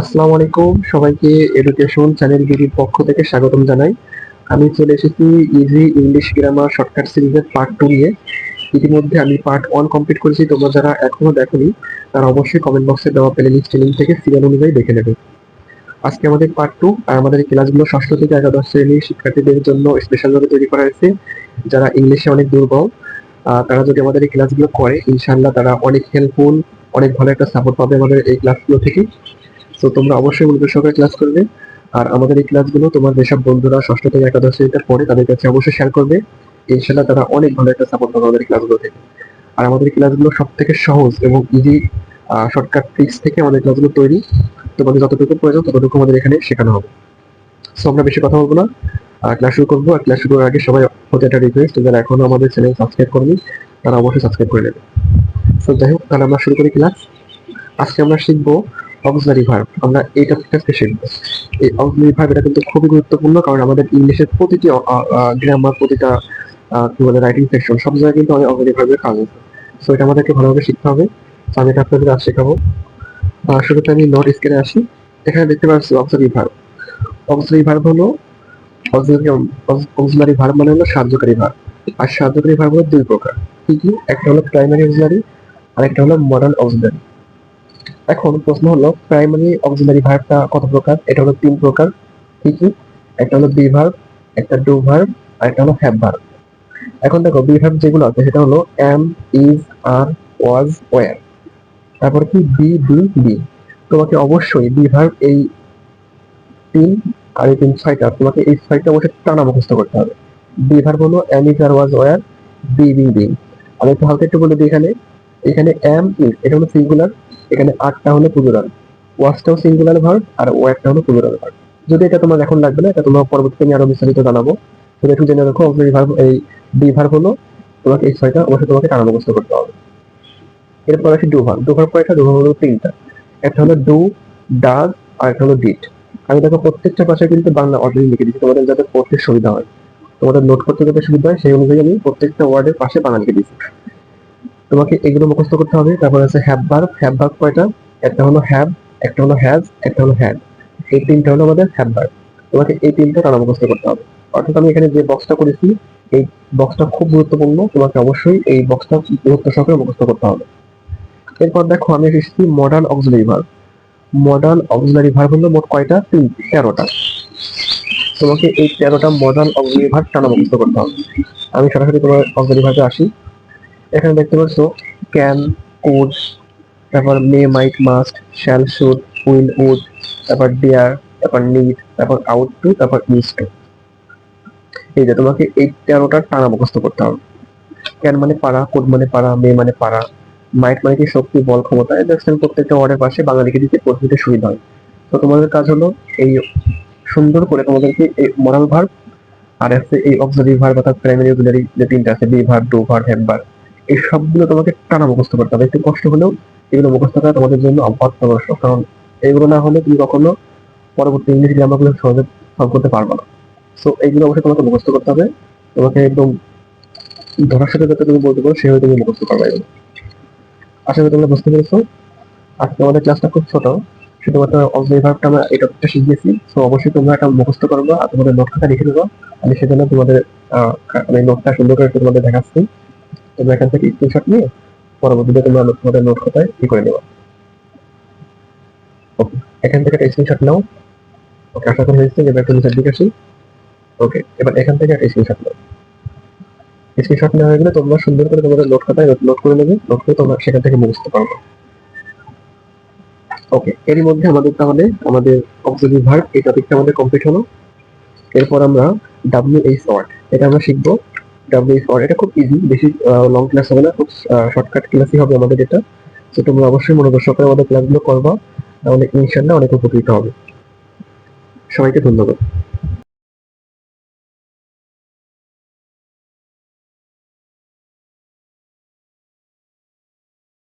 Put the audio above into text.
আসসালামু আলাইকুম, সবাইকে এডুকেশন চ্যানেল গিরির পক্ষ থেকে স্বাগতম জানাই। আমি চলে এসেছি ইজি ইংলিশ গ্রামার শর্টকাট সিরিজের পার্ট টু নিয়ে। ইতিমধ্যে আমি পার্ট ওয়ান কমপ্লিট করেছি, তোমরা যারা এখনও দেখোনি, তারা অবশ্যই কমেন্ট বক্সে দেওয়া প্লে লিস্ট লিঙ্ক থেকে সিরিয়াল অনুযায়ী দেখে নেবে। আজকে আমাদের পার্ট টু আর আমাদের ক্লাসগুলো ষষ্ঠ থেকে একাদশ শ্রেণির শিক্ষার্থীদের জন্য স্পেশালভাবে তৈরি করা হয়েছে। যারা ইংলিশে অনেক দুর্বল তারা যদি আমাদের এই ক্লাসগুলো করে, ইনশাআল্লাহ তারা অনেক হেল্পফুল অনেক ভালো একটা সাপোর্ট পাবে আমাদের এই ক্লাসগুলো থেকে। তো তোমরা অবশ্যই মনোযোগ সহকারে ক্লাস করবে। আর আমাদের এই ক্লাসগুলো তোমার যেসব বন্ধুরা ষষ্ঠ থেকে একাদশ শ্রেণীতে পড়ে তাদের কাছে অবশ্যই শেয়ার করবে। ইনশাল্লাহ তারা অনেক ভালো একটা সাপোর্ট পাবে আমাদের ক্লাসগুলো থেকে। আর আমাদের ক্লাসগুলো সব থেকে সহজ এবং ইজি শর্টকাট ট্রিক্স থেকে আমাদের ক্লাসগুলো তৈরি। তোমাদের যতটুকু প্রয়োজন ততটুকু আমাদের এখানে শেখানো হবে। সো আমরা বেশি কথা বলব না। আর ক্লাস শুরু করব। আর ক্লাস শুরুর আগে সবাই হতে একটা রিকোয়েস্ট যারা এখনও আমাদের চ্যানেল সাবস্ক্রাইব করেনি, তারা অবশ্যই সাবস্ক্রাইব করে নেবে। সো যাই হোক, তাহলে আমরা শুরু করি ক্লাস আজকে আমরা শিখব অক্সিলারি ভার্ব আমরা এই টপিকটা আজকে শিখব। এই অক্সিলারি ভার্ব এটা কিন্তু খুবই গুরুত্বপূর্ণ, কারণ আমাদের ইংলিশের প্রতিটি গ্রামার প্রতিটা কি বলে রাইটিং সেকশন সব জায়গায় কিন্তু আমাদের অক্সিলারি ভার্বের কাজ আছে। সো এটা আমাদেরকে ভালোভাবে শিখতে হবে। তো আমি এটা আপনাদের আজ শেখাবো। শুরুতে আমি নোট স্কেলে আসি। এখানে দেখতে পাচ্ছি অক্সিলারি ভার্ব অক্সিলারি ভার্ব হলো অক্সিলারি ভার্ব মানে হলো সাহায্যকারী ভার্ব আর সাহায্যকারী ভার্ব হলো দুই প্রকার। কি কি? একটা হলো প্রাইমারি অক্সিলারি আর একটা হলো মডার্ন অক্সিলারি এখন প্রশ্ন হলো প্রাইমারি অক্সিলারি ভার্বটা কত প্রকার? এটা হলো তিন প্রকার। কি কি? একটা হলো বি ভার্ব একটা ডু ভার্ব আর একটা হলো হ্যাভ ভার্ব এখন দেখো বি ভার্ব যেগুলো আছে, সেটা হলো am is are was were তারপর কি? বি বি বি তোমাকে অবশ্যই বি ভার্ব এই তিন আর এই তিন ছয়টা, তোমাকে এই ছয়টা অবশ্যই টানা মুখস্থ করতে হবে। বি ভার্ব হলো am is are was were be be be আমি একটু হালকা একটু বলে দিই এখানে। এখানে এম ইজ এটা হলো সিঙ্গুলার এখানে আটটা হলো প্লুরাল ওয়াজটাও সিঙ্গুলার ভার্ব আর ওয়ারটা হলো প্লুরাল ভার্ব যদি এটা তোমার এখন লাগবে না, এটা তোমার পরবর্তীতে আমি আরও বিস্তারিত জানাব। তুমি একটু জেনে রাখো অক্সিলারি ভার্ব এই বি ভার্ব হলো তোমাকে এই ছয়টা অবশ্যই তোমাকে টানা মুখস্থ করতে হবে। এরপর আছে ডু ভার্ব ডু ভার্ব কয়টা? ডু ভার্ব হলো তিনটা। একটা হলো ডু ডাজ আর একটা হলো ডিট আমি দেখো প্রত্যেকটা পাশে কিন্তু বাংলা অর্ডারিং লিখে দিচ্ছি তোমাদের যাতে পড়তে সুবিধা হয়। তোমাদের নোট করতে যাতে সুবিধা হয়, সেই অনুযায়ী আমি প্রত্যেকটা ওয়ার্ডের পাশে বাংলা লিখে দিচ্ছি তোমাকে এগুলো মুখস্থ করতে হবে। তারপর আছে হ্যাভ ভার্ব হ্যাভ ভার্ব কয়টা? একটা হলো হ্যাভ একটা হলো হ্যাজ একটা হলো হ্যাড এই তিনটা হলো আমাদের হ্যাভ ভার্ব তোমাকে এই তিনটা টানা মুখস্থ করতে হবে। অর্থাৎ আমি এখানে যে বক্সটা করেছি, এই বক্সটা খুব গুরুত্বপূর্ণ। তোমাকে অবশ্যই এই বক্সটা গুরুত্ব সহকারে মুখস্থ করতে হবে। এরপর দেখো, আমি এসেছি modern auxiliary verb modern auxiliary verb হলো মোট কয়টা? তিন তেরোটা। তোমাকে এই তেরোটা মডার্ন অক্সিলারি ভার্ব টানা মুখস্থ করতে হবে। আমি সরাসরি তোমার অক্সিলারি ভার্বে আসি। এখানে দেখতে পাচ্ছ ক্যান কুড তারপর may might must shall should will would তারপর ডিয়ার তারপর নিড তারপর আউট টু তারপর ইজ টু এই যে তোমাকে এই তেরোটা টানা মুখস্থ করতে হবে। ক্যান মানে পারা কোড মানে পারা মে মানে পারা মাইট মানে কি শক্তি, বল, ক্ষমতা দেখছেন প্রত্যেকটা ওয়ার্ডের পাশে বাংলা লিখে দিতে পদ্ধতিতে সুবিধা হয়। তো তোমাদের কাজ হলো এই সুন্দর করে তোমাদেরকে এই মরাল ভার্ব আর আছে এই অক্সিলারি ভার্ব অর্থাৎ প্রাইমারি অক্সিলারি যে তিনটা আছে be verb do verb have verb এই সবগুলো তোমাকে টানা মুখস্থ করতে হবে। একটু কষ্ট হলেও এগুলো মুখস্থ করা তোমাদের জন্য অত্যাবশ্যক কারণ এগুলো না হলে তুমি কখনো পরবর্তী ইংলিশ গ্রামারগুলো সহজে সলভ করতে পারবে না। সো এইগুলো অবশ্যই তোমাকে মুখস্থ করতে হবে। তোমাকে একদম ধরার সাথে যাতে তুমি বলতে পারো, সেভাবে তুমি মুখস্থ পারবে এগুলো। আশা করি তোমরা বুঝতে পেরেছ। আজকে আমাদের ক্লাসটা খুব ছোট। শুধুমাত্র ভার্বটা আমরা এই টপিকটা শিখিয়েছি। সো অবশ্যই তোমরা এটা মুখস্থ করবে আর তোমাদের নোট লিখে নেব। আমি সেজন্য তোমাদের আমি নোটটা সুন্দর করে তোমাদের দেখাচ্ছি। তোমরা এখান থেকে স্ক্রিনশট নিয়ে পরবর্তীতে তোমরা তোমাদের নোট খাতায় করে নেবা। ওকে এখান থেকে একটা স্ক্রিনশট নাও। ওকে আশা করি হয়েছে এবার নিচের দিকে আসি। ওকে এবার এখান থেকে একটা স্ক্রিনশট নাও। স্ক্রিনশট নেওয়া হয়ে গেলে তোমরা সুন্দর করে তোমাদের নোট খাতায় নোট করে নেবে নোট করে তোমরা সেখান থেকে বুঝতে পারবে ওকে এরই মধ্যে আমাদের তাহলে আমাদের অক্সিলারি ভার্ব এই টপিকটা আমাদের কমপ্লিট হলো। এরপর আমরা ডাব্লিউ এইচ ওয়ার্ড এটা আমরা শিখব। ডাব্লিউ ফর এটা খুব ইজি বেশি লং ক্লাস হবে না, খুব শর্টকাট ক্লাসই হবে আমাদের এটা তো তোমরা অবশ্যই মনোযোগ সহকারে আমাদের ক্লাসগুলো করবা, তাহলে ইনশাল্লাহ অনেক উপকৃত হবে। সবাইকে ধন্যবাদ।